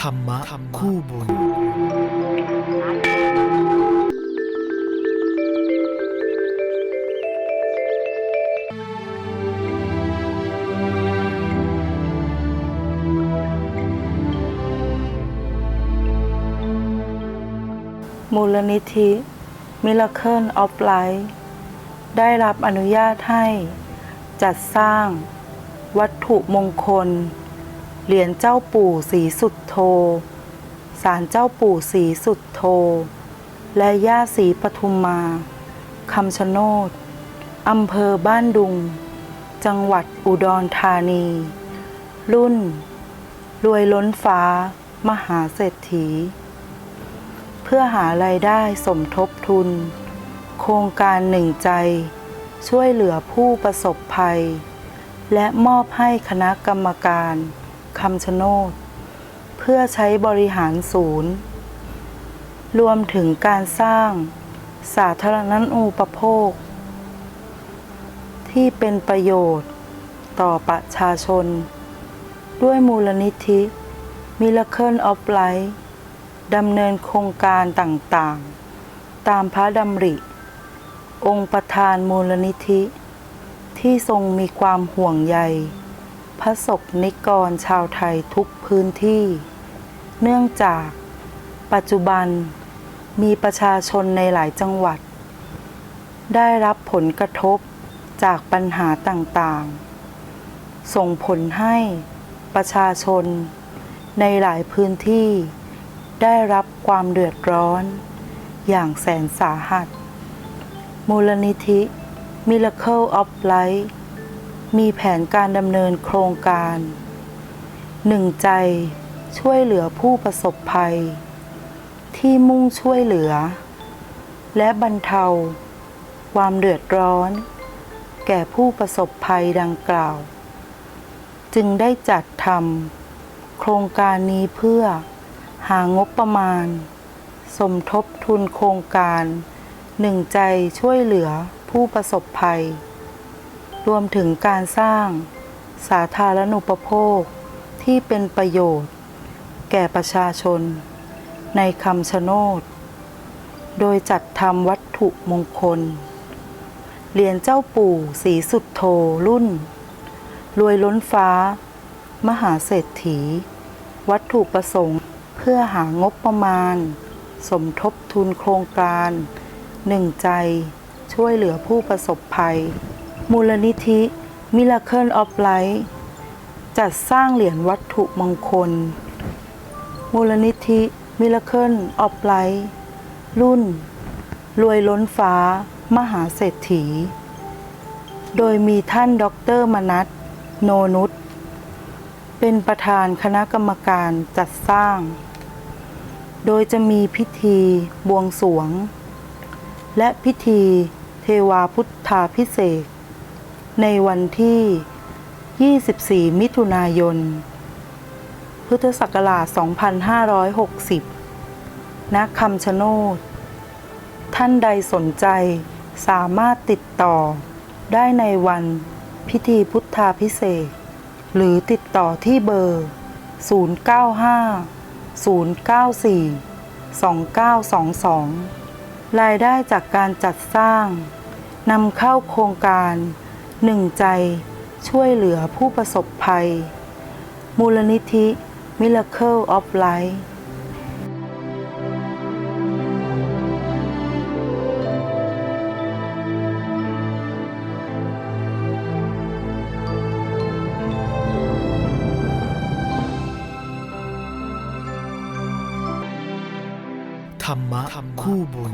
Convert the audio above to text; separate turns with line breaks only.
ธรรมะคู่บุญ
มูลนิธิ Miracle of Life ได้รับอนุญาตให้จัดสร้างวัตถุมงคล เหรียญเจ้าปู่ศรีสุดโทศาลเจ้าปู่ศรีสุดโท และย่าศรีปทุมมาคำชะโนดอำเภอบ้านดุง จังหวัดอุดรธานี รุ่น รวยล้นฟ้า มหาเศรษฐี เพื่อหารายได้สมทบทุน โครงการหนึ่งใจ ช่วยเหลือผู้ประสบภัย และมอบให้คณะกรรมการ คำชะโนด เพื่อใช้บริหารศูนย์ รวมถึงการสร้างสาธารณูปโภค ที่เป็นประโยชน์ต่อประชาชน ด้วยมูลนิธิ Miracle of Life ดำเนินโครงการต่างๆ ตามพระดำริ องค์ประธานมูลนิธิ ที่ทรงมีความห่วงใย ระศกนิกรชาวไทยทุกพื้นที่ เนื่องจาก ปัจจุบันมีประชาชนในหลายจังหวัด ได้รับผลกระทบจากปัญหาต่างๆ ส่งผลให้ประชาชนในหลายพื้นที่ได้รับความเดือดร้อน อย่างแสนสาหัส มูลนิธิ Miracle of Life มีแผนการดำเนินโครงการหนึ่งใจช่วยเหลือผู้ประสบภัย ที่มุ่งช่วยเหลือ และบรรเทา ความเดือดร้อน แก่ผู้ประสบภัยดังกล่าว จึงได้จัดทำโครงการนี้เพื่อหางบประมาณ สมทบทุนโครงการหนึ่งใจช่วยเหลือผู้ประสบภัย รวมถึงการสร้าง สาธารณูปโภค ที่เป็นประโยชน์ แก่ประชาชน ในคำชะโนด โดยจัดทำวัตถุมงคล เหรียญเจ้าปู่ศรีสุดโทรุ่น รวยล้นฟ้า มหาเศรษฐี วัตถุประสงค์เพื่อหางบประมาณ สมทบทุนโครงการ หนึ่งใจช่วยเหลือผู้ประสบภัย มูลนิธิ Miracle of Life จัดสร้างเหรียญวัตถุมงคล มูลนิธิ Miracle of Life รุ่น รวยล้นฟ้า มหาเศรษฐี โดยมีท่านด็อกเตอร์มนัทโนนุชเป็นประธานคณะกรรมการจัดสร้าง โดยจะมีพิธีบวงสรวง และพิธีเทวาพุทธาพิเศษ ในวันที่ 24 มิถุนายน พุทธศักราช 2560 ณ คำชะโนด ท่านใดสนใจสามารถติดต่อได้ในวันพิธีพุทธาพิเศษ หรือติดต่อที่เบอร์ 095 094 2922 รายได้จากการจัดสร้างนำเข้าโครงการ หนึ่งใจช่วยเหลือผู้ประสบภัย มูลนิธิ Miracle of Life
ธรรมะคู่บุญ